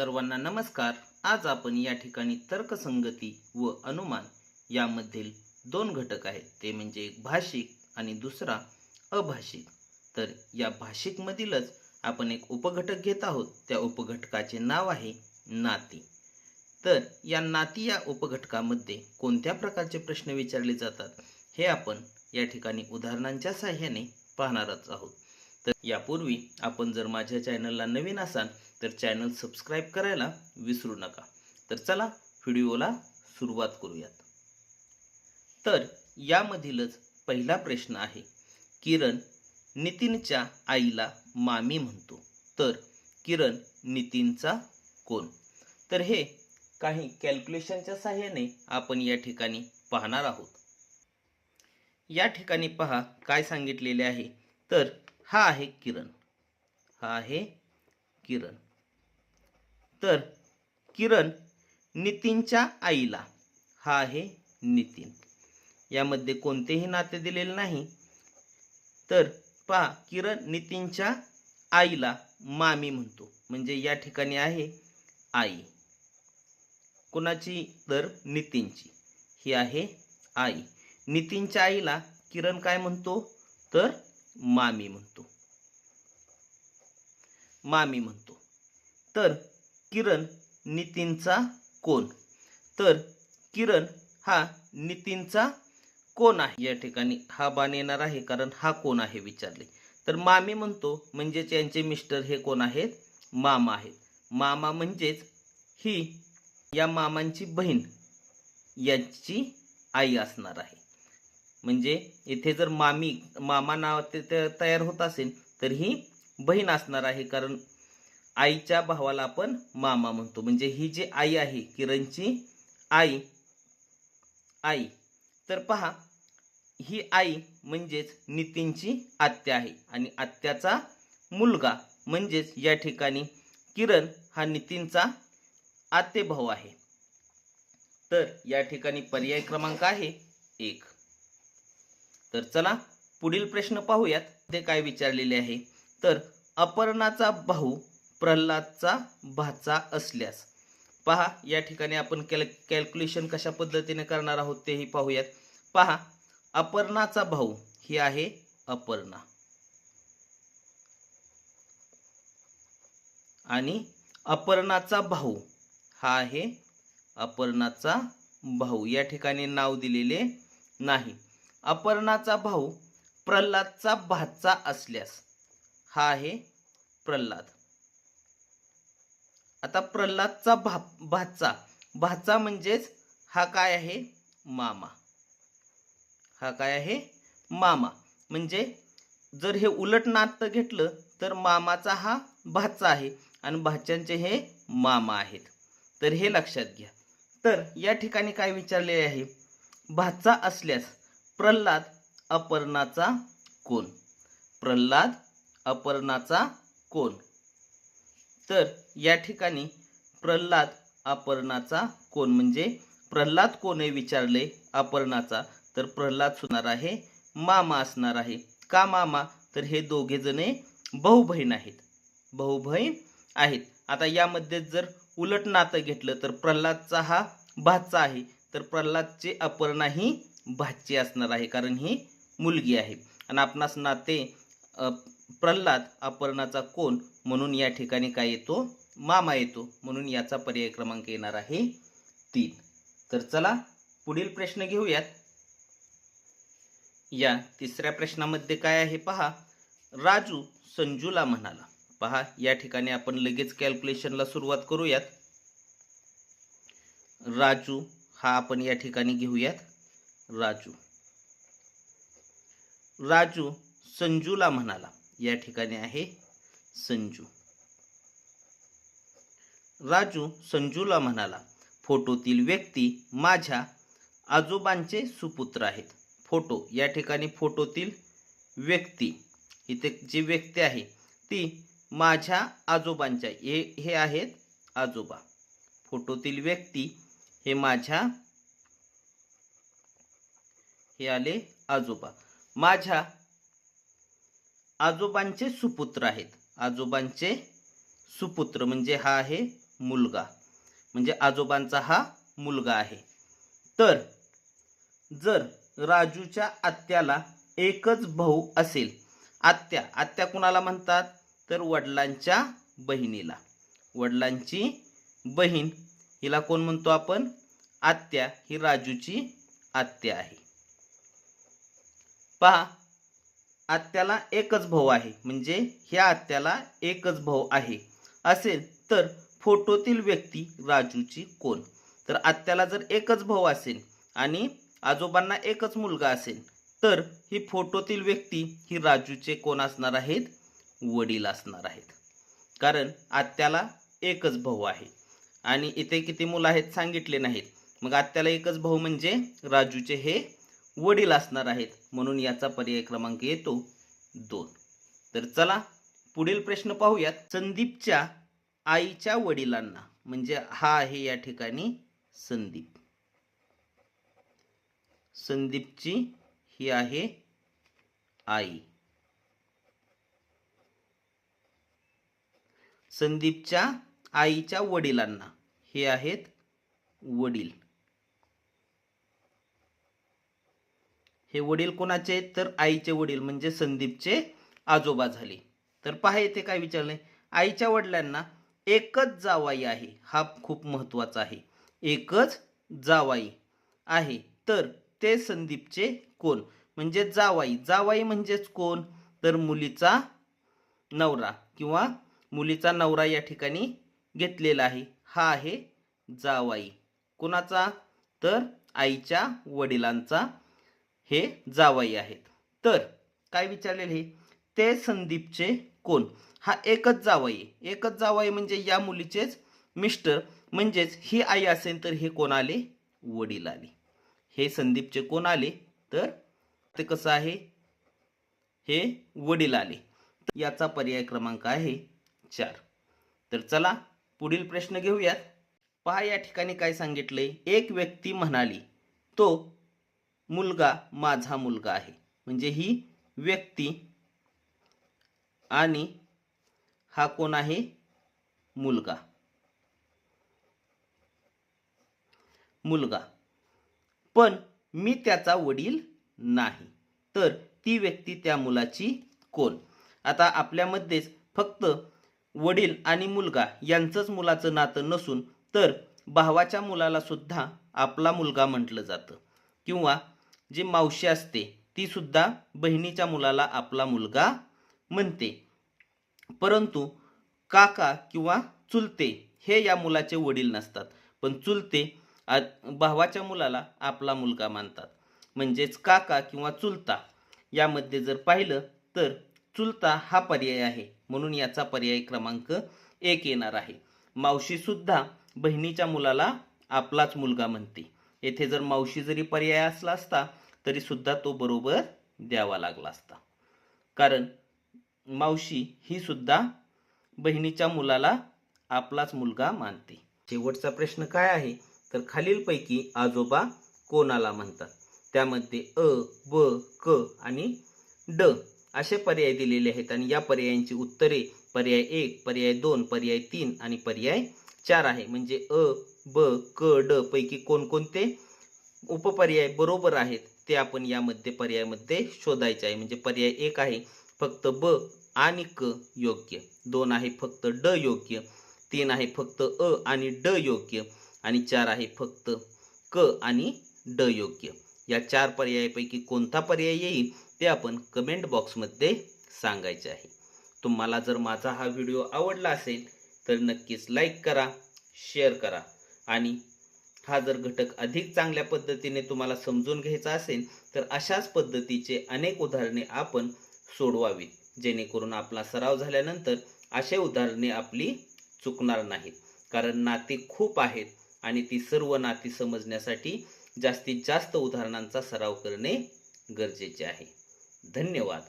सर्वांना नमस्कार. आज आपण या ठिकाणी तर्कसंगती व अनुमान यामधील दोन घटक आहेत. ते म्हणजे एक भाषिक आणि दुसरा अभाषिक. तर या भाषिकमधीलच आपण एक उपघटक घेत आहोत. त्या उपघटकाचे नाव आहे नाती. तर या नाती या उपघटकामध्ये कोणत्या प्रकारचे प्रश्न विचारले जातात हे आपण या ठिकाणी उदाहरणांच्या साह्याने पाहणारच आहोत. तर यापूर्वी आपण जर माझ्या चॅनलला नवीन असाल तर चॅनल सबस्क्राईब करायला विसरू नका. तर चला व्हिडिओला सुरुवात करूयात. तर यामधीलच पहिला प्रश्न आहे. किरण नितीनच्या आईला मामी म्हणतो. तर किरण नितीनचा कोण? तर हे काही कॅल्क्युलेशनच्या सहाय्याने आपण या ठिकाणी पाहणार आहोत. या ठिकाणी पहा काय सांगितलेले आहे. तर हा आहे किरण. हा आहे किरण. तर किरण नितीनच्या आईला. हा आहे नितीन. यामध्ये कोणतेही नाते दिलेले नाही. तर पहा किरण नितीनच्या आईला मामी म्हणतो. म्हणजे या ठिकाणी आहे आई. कोणाची? तर नितीनची. ही आहे आई. नितीनच्या आईला किरण काय म्हणतो? तर मामी म्हणतो. मामी म्हणतो. तर किरण नितीनचा कोण? तर किरण हा नितीनचा कोण आहे? या ठिकाणी हा बाण येणार आहे कारण हा कोण आहे विचारले. तर मामी म्हणतो म्हणजेच यांचे मिस्टर हे कोण आहेत? मामा आहेत. मामा म्हणजेच ही या मामांची बहीण यांची आई असणार आहे. म्हणजे इथे जर मामी मामा नाव तयार होत असेल तर ही बहीण असणार आहे कारण आईच्या भावाला आपण मामा म्हणतो. म्हणजे ही जी आई आहे किरणची आई आई. तर पहा ही आई म्हणजेच नितीनची आत्या आहे. आणि आत्याचा मुलगा म्हणजेच या ठिकाणी किरण हा नितीनचा आते भाऊ आहे. तर या ठिकाणी पर्याय क्रमांक आहे एक. तर चला पुढील प्रश्न पाहूयात. ते काय विचारलेले आहे? तर अपर्णाचा भाऊ प्रल्हादचा भाचा असल्यास. पहा या ठिकाणी आपण कॅल कॅल्क्युलेशन कशा पद्धतीने करणार आहोत तेही पाहूयात. पहा अपर्णाचा भाऊ ही आहे अपर्णा. आणि अपर्णाचा भाऊ हा आहे अपर्णाचा भाऊ. या ठिकाणी नाव दिलेले नाही. अपर्णाचा भाऊ प्रल्हादचा भाचा असल्यास हा आहे प्रल्हाद. आता प्रल्हादचा भा भाचा. भाचा म्हणजेच हा काय आहे? मामा. हा काय आहे? मामा. म्हणजे जर हे उलट नातं घेतलं तर मामाचा हा भाचा आहे आणि भाच्यांचे हे मामा आहेत. तर हे लक्षात घ्या. तर या ठिकाणी काय विचारले आहे? भाचा असल्यास प्रल्हाद अपर्णाचा कोण? प्रल्हाद अपर्णाचा कोण? तर या ठिकाणी प्रल्हाद अपर्णाचा कोण म्हणजे प्रल्हाद कोण विचारले अपर्णाचा? तर प्रल्हाद सुनार आहे मामा असणार आहे. का मामा? तर हे दोघे जणे भाऊ बहीण आहेत. भाऊ बहीण आहेत. आता यामध्ये जर उलट नातं घेतलं तर प्रल्हादचा हा भाचा आहे. तर प्रल्हादचे अपर्णा ही भाची असणार आहे कारण ही मुलगी आहे. आणि आपणास नाते प्रल्हाद अपर्णाचा कोण म्हणून या ठिकाणी काय येतो? मामा येतो. म्हणून याचा पर्याय क्रमांक येणार आहे तीन. तर चला पुढील प्रश्न घेऊयात. या तिसऱ्या प्रश्नामध्ये काय आहे पहा. राजू संजूला म्हणाला. पहा या ठिकाणी आपण लगेच कॅल्क्युलेशनला सुरुवात करूयात. राजू हा आपण या ठिकाणी घेऊयात. राजू. राजू संजूला म्हणाला. या ठिकाणी आहे संजू. राजू संजूला म्हणाला फोटोतील व्यक्ती माझ्या आजोबांचे सुपुत्र आहेत. फोटो या ठिकाणी फोटोतील व्यक्ती. इथे जी व्यक्ती आहे ती माझ्या आजोबांच्या हे हे आहेत आजोबा. फोटोतील व्यक्ती हे माझ्या हे आले आजोबा. माझ्या आजोबांचे सुपुत्र आहेत. आजोबांचे सुपुत्र म्हणजे हा आहे मुलगा. म्हणजे आजोबांचा हा मुलगा आहे. तर जर राजूच्या आत्याला एकच भाऊ असेल आत्या आत्या कुणाला म्हणतात? तर वडिलांच्या बहिणीला. वडिलांची बहीण हिला कोण म्हणतो आपण? आत्या ही राजूची आत्या आहे. पहा आत्याला एकच भाऊ आहे. म्हणजे ह्या आत्याला एकच भाऊ आहे. असेल तर फोटोतील व्यक्ती राजूची कोण? तर आत्याला जर एकच भाऊ असेल आणि आजोबांना एकच मुलगा असेल तर ही फोटोतील व्यक्ती ही राजूचे कोण असणार आहेत? वडील असणार आहेत. कारण आत्याला एकच भाऊ आहे. आणि इथे किती मुलं आहेत सांगितले नाहीत. मग आत्याला एकच भाऊ म्हणजे राजूचे हे वडील असणार आहेत म्हणून याचा पर्याय क्रमांक येतो दोन. तर चला पुढील प्रश्न पाहूयात. संदीपच्या आईच्या वडिलांना म्हणजे हा आहे या ठिकाणी संदीप. संदीपची ही आहे आई. संदीपच्या आईच्या वडिलांना हे आहेत वडील. हे वडील कोणाचे? आहेत तर आईचे वडील म्हणजे संदीपचे आजोबा झाले. तर पहा येथे काय विचारले आईच्या वडिलांना एकच जावाई आहे. हा खूप महत्त्वाचा आहे. एकच जावाई आहे. तर ते संदीपचे कोण? म्हणजे जावाई. जावाई म्हणजेच कोण? तर मुलीचा नवरा किंवा मुलीचा नवरा या ठिकाणी घेतलेला आहे. हा आहे जावाई. कोणाचा? तर आईच्या वडिलांचा हे जावाई आहेत. तर काय विचारलेले हे ते संदीपचे कोण? हा एकच जावई. एकच जावई म्हणजे या मुलीचेच मिस्टर. म्हणजेच ही आई असेल तर हे कोण आले? वडील आले. हे संदीपचे कोण आले? तर ते कसं आहे? हे वडील आले. याचा पर्याय क्रमांक आहे चार. तर चला पुढील प्रश्न घेऊयात. पहा या ठिकाणी काय सांगितलंय. एक व्यक्ती म्हणाली तो मुलगा माझा मुलगा आहे. म्हणजे ही व्यक्ती आणि हा कोण आहे? मुलगा. मुलगा. पण मी त्याचा वडील नाही. तर ती व्यक्ती त्या मुलाची कोण? आता आपल्यामध्येच फक्त वडील आणि मुलगा यांचंच मुलाचं नातं नसून तर भावाच्या मुलाला सुद्धा आपला मुलगा म्हटलं जातं. किंवा जी मावशी असते ती सुद्धा बहिणीच्या मुलाला आपला मुलगा म्हणते. परंतु काका किंवा चुलते हे या मुलाचे वडील नसतात. पण चुलते आ- भावाच्या मुलाला आपला मुलगा मानतात. म्हणजेच काका किंवा चुलता यामध्ये जर पाहिलं तर चुलता हा पर्याय आहे. म्हणून याचा पर्याय क्रमांक एक येणार आहे. मावशी सुद्धा बहिणीच्या मुलाला आपलाच मुलगा म्हणते. येथे जर मावशी जरी पर्याय असला असता तरी सुद्धा तो बरोबर द्यावा लागला असता. कारण मावशी ही सुद्धा बहिणीच्या मुलाला आपलाच मुलगा मानते. शेवटचा प्रश्न काय आहे? तर खालीलपैकी आजोबा कोणाला म्हणतात? त्यामध्ये अ ब क आणि ड असे पर्याय दिलेले आहेत आणि या पर्यायांची उत्तरे पर्याय एक पर्याय दोन पर्याय तीन आणि पर्याय चार आहे. म्हणजे अ ब क ड पैकी कोणकोणते उपपर्याय बरोबर आहेत? ते आपण यामध्ये पर्यायामध्ये शोधायचे आहे. म्हणजे पर्याय एक आहे फक्त ब आणि क योग्य. दोन आहे फक्त ड योग्य. तीन आहे फक्त अ आणि ड योग्य. आणि चार आहे फक्त क आणि ड योग्य. या चार पर्यायापैकी कोणता पर्याय येईल ते आपण कमेंट बॉक्समध्ये सांगायचे आहे. तुम्हाला जर माझा हा व्हिडिओ आवडला असेल तर नक्कीच लाईक करा शेअर करा आणि हा जर घटक अधिक चांगल्या पद्धतीने तुम्हाला समजून घ्यायचा असेल तर अशाच पद्धतीचे अनेक उदाहरणे आपण सोडवावीत जेणेकरून आपला सराव झाल्यानंतर असे उदाहरणे आपली चुकणार नाहीत. कारण नाती खूप आहेत आणि ती सर्व नाती समजण्यासाठी जास्तीत जास्त उदाहरणांचा सराव करणे गरजेचे आहे. धन्यवाद.